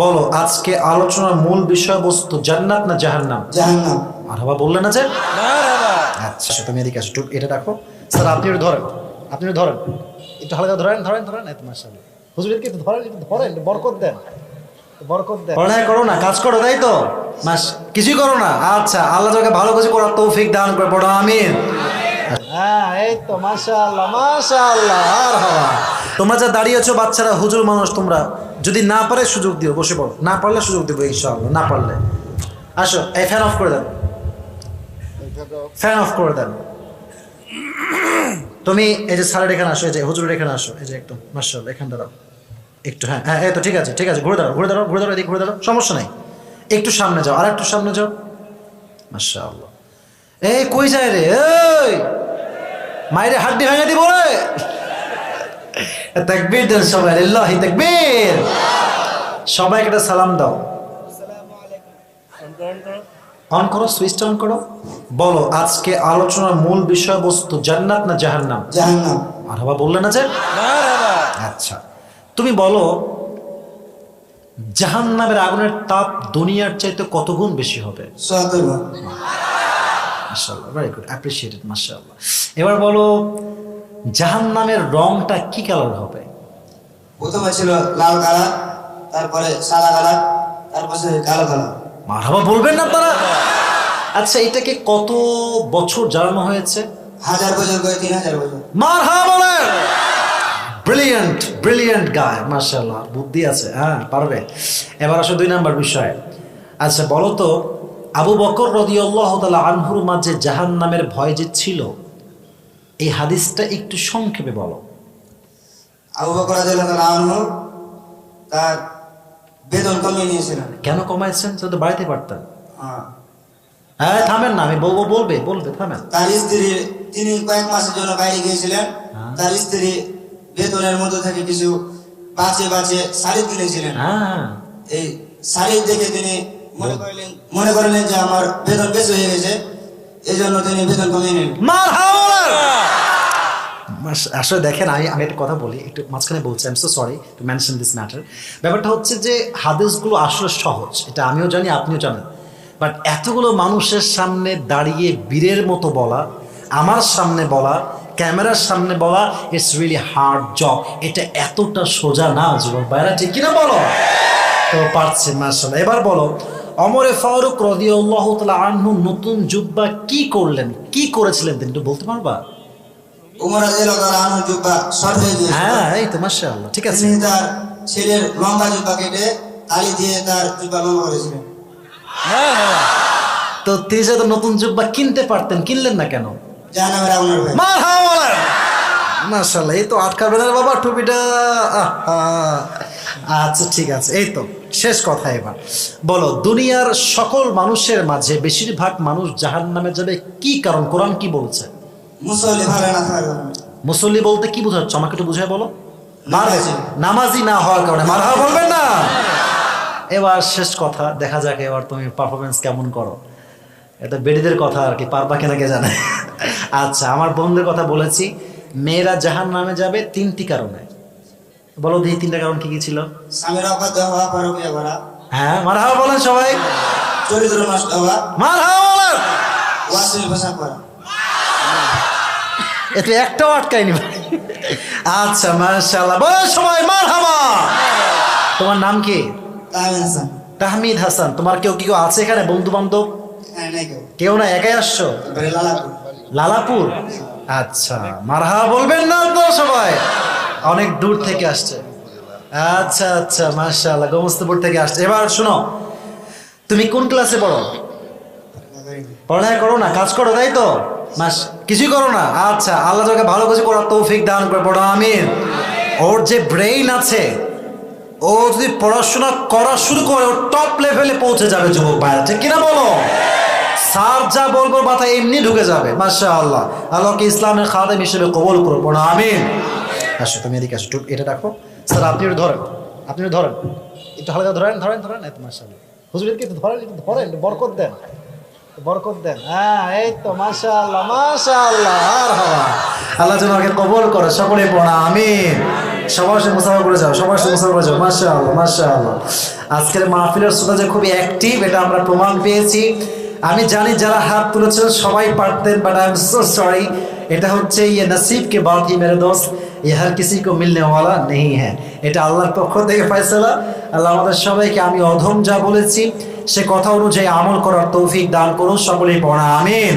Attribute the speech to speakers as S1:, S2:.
S1: বলো আজকে আলোচনার মূল বিষয়বস্তু জান্নাত না জাহান্নাম?
S2: জাহান্নাম।
S1: আর বাবা বললে না যে? আচ্ছা তুমি এদিকে আসো এটা রাখো স্যার আপনি একটু ধরেন আপনি ধরেন। একটু হালকা ধরেন ধরেন ধরেন। এত মাসাল হুজুরকে একটু ধরেন একটু ধরেন বরকত দেন। বরকত দেন। পড়ালেখা করো না কাজ করো তাই তো? মাস কিছুই করো না। আচ্ছা আল্লাহ তোকে ভালো কিছু করার তৌফিক দান করে পড়ো আমিন। হ্যাঁ এই তো মাশাআল্লাহ মাশাআল্লাহ আর হওয়া তোমরা যা দাঁড়িয়েছো বাচ্চারা হুজুর মানুষ তোমরা। যদি না পারে সুযোগ দিও, বসে পড়ো। না পারলে সুযোগ দেবো, ইনশাআল্লাহ। না পারলে। আসো, এই ফ্যান অফ করে দেন। ফ্যান অফ করে দেন। তুমি এই যে স্যারের এখানে আসো, এই যে হুজুরের এখানে আসো, এই যে একদম মার্শাল এখানে দাঁড়াও একটু হ্যাঁ হ্যাঁ এই তো ঠিক আছে ঠিক আছে, ঘুরে দাঁড়াও ঘুরে দাঁড়াও ঘুরে দাঁড়াও, এদিকে ঘুরে দাঁড়াও, সমস্যা নাই। একটু সামনে যাও আর একটু সামনে যাও। মার্শাল্লাহ এই কই যায় রে? এই! মায়ের হাড্ডি ভেঙে দিব রে! তাকবীর দেন সবাই আল্লাহি তাকবীর। সবাইকে একটা সালাম দাও। অন করো সুইচটা অন করো। বলো আজকে আলোচনার মূল বিষয়বস্তু জান্নাত না জাহান্নাম?
S2: জাহান্নাম।
S1: আর বাবা বললে না যে? আচ্ছা তুমি বলো জাহান্নামের আগুনের তাপ দুনিয়ার চাইতে কত গুণ বেশি হবে? মাশাআল্লাহ ভেরি গুড অ্যাপ্রিসিয়েটেড মাশাআল্লাহ। এবার বলো জাহান্নামের রংটা কি কালার হবে?
S2: প্রথমে ছিল লাল কালার তারপরে সাদা কালার তারপরে কালো কালার।
S1: মারহাবা বলবেন না তারা? আচ্ছা এটাকে কত বছর জ্বালানো হয়েছে?
S2: হাজার বছর করে তিন হাজার বছর।
S1: মারহাবা বলেন! ব্রিলিয়ান্ট ব্রিলিয়ান্ট গায় মাশাআল্লাহ। বুদ্ধি আছে হ্যাঁ পারবে। এবার আসো দুই নাম্বার বিষয়। আচ্ছা বলো তো আবু বকর রদিয়াল্লাহ তাআলা আনহুর মাঝে জাহান্নামের ভয় যে ছিল? এই হাদিসটা একটু সংক্ষেপে বলো।
S2: আবু বকর তার বেতন কমিয়ে নিয়েছিলেন
S1: কেন কমাইছেন? সে তো বাড়িতে পারতেন।
S2: হ্যাঁ।
S1: হ্যাঁ থামেন না আমি বলব বলবে বলবে থামেন।
S2: তার স্ত্রী তিনি কয়েক মাসের জন্য বাইরে গিয়েছিলেন।
S1: হ্যাঁ।
S2: তার স্ত্রী বেতনের মধ্যে থেকে কিছু বাঁচে বাঁচে শাড়ি কিনেছিলেন
S1: হ্যাঁ
S2: এই শাড়ি দেখে তিনি মনে করলেন মনে করলেন যে আমার বেতন বেশি হয়ে গেছে এই জন্য তিনি বেতন কমিয়ে নিলেন।
S1: আসলে দেখেন, আমি আমি একটা কথা বলি, একটু মাঝখানে বলছি I am so sorry to mention this matter ব্যাপারটা হচ্ছে যে, হাদিসগুলো আসলে সহজ, এটা আমিও জানি, আপনিও জানেন। বাট এতগুলো মানুষের সামনে দাঁড়িয়ে বীরের মতো বলা, আমার সামনে বলা, ক্যামেরার সামনে বলা ইটস রিয়েলি হার্ড জব এটা এতটা সোজা না, যুবক ভাইরা, ঠিক কিনা বলো? তো পারছে মার্শাল্লাহ এবার বলো, অমরে ফারুক রদিউল্লাহ তালা আনহু নতুন জুব্বা কি করলেন, কি করেছিলেন তিনি, একটু বলতে পারবা?
S2: উমর রাদিয়াল্লাহু আনহু জুব্বা শর্ট হয়ে গিয়েছিল।
S1: হ্যাঁ এই তো মাশাআল্লাহ ঠিক আছে।
S2: তিনি তার ছেলের লম্বা জুব্বা কেটে তালি দিয়ে তার জুব্বা লম্বা করেছিলেন।
S1: তো তিনি নতুন জুব্বা কিনতে পারতেন কিনলেন না কেন? মাশাআল্লাহ এই তো আটকাবে না বাবা টুপিটা আহা। আচ্ছা ঠিক আছে এই তো শেষ কথা এবার। বলো দুনিয়ার সকল মানুষের মাঝে বেশিরভাগ মানুষ জাহান নামে যাবে কি কারণ? কোরআন কি বলছে?
S2: মুসল্লি না
S1: বলতে কি বোঝাচ্ছ? আমাকে একটু বুঝায় বলো।
S2: নামাজি।
S1: না হওয়ার কারণে। মারহা বলবেন না। এবার শেষ কথা দেখা যাক এবার তুমি পারফরমেন্স কেমন করো। এটা বেডিদের কথা আর কি পারবা কিনা কে জানে। আচ্ছা আমার বন্ধুদের কথা বলেছি মেয়েরা জাহান নামে যাবে তিনটি কারণে। বলো দেখি তিনটা কারণ কি কি ছিল? হ্যাঁ মারহা বলেন সবাই।
S2: চরিত্র নষ্ট হওয়া।
S1: বলেন।
S2: ওয়াসিল পোশাক করা
S1: এতে একটাও আটকায়নি ভাই। আচ্ছা মাশাআল্লাহ। বলেন সবাই মারহাবা। তোমার নাম কি?
S2: তাহমিদ হাসান।
S1: তোমার কেউ কি কেউ আছে এখানে বন্ধু বান্ধব
S2: হ্যাঁ কেউ।
S1: না একাই আসছো?
S2: লালাপুর।
S1: আচ্ছা মারহা বলবেন না তো সবাই। অনেক দূর থেকে আসছে। আচ্ছা আচ্ছা মাশাআল্লাহ গোমস্তপুর থেকে আসছে। এবার শোনো তুমি কোন ক্লাসে পড়ো? পড়ালেখা করো না কাজ করো তাই তো? মাস, কিছুই করো না। আচ্ছা আল্লাহ তোকে ভালো কিছু করার তৌফিক দান করে পড়ো আমিন। ওর যে ব্রেইন আছে, ও যদি পড়াশোনা করা শুরু করে, ও টপ লেভেলে পৌঁছে যাবে, যুবক ভাইরা। ঠিক কিনা বলো? স্যার যা বলব মাথা এমনি ঢুকে যাবে। মাসা আল্লাহ আল্লাহকে ইসলামের খাদেম হিসেবে কবল করো পড়ো আমিন। আসো, তুমি এদিকে আসো এটা রাখো স্যার, আপনি ধরেন। আপনি ধরেন। একটু হালকা ধরেন ধরেন ধরেন। এত মাসা হুজুরকে ধরেন, একটু ধরেন বরকত দেন। বরকত দেন হ্যাঁ এই তো মাশাআল্লাহ মাশাআল্লাহ আর হওয়া আল্লাহ যেন আমাকে কবল করে সকলে পড়া আমিন সবার সাথে মুসাফা করে যাও সবার সাথে মুসাফা করে যাও মাসা আল্লাহ মাসা আল্লাহ আজকের মাহফিলের শ্রোতা যে খুবই অ্যাক্টিভ এটা আমরা প্রমাণ পেয়েছি আমি জানি যারা হাত তুলেছেন সবাই পারতেন but I am so sorry এটা হচ্ছে ইয়ে নসিব কে বাত হি মেরে দোস্ত ये हर किसी को मिलने वाला नहीं है এটা আল্লাহর পক্ষ থেকে ফয়সালা আল্লাহ আমাদের সবাইকে আমি অধম যা বলেছি সে কথা অনুযায়ী আমল করার তৌফিক দান করুন সকলেই পড়া আমিন।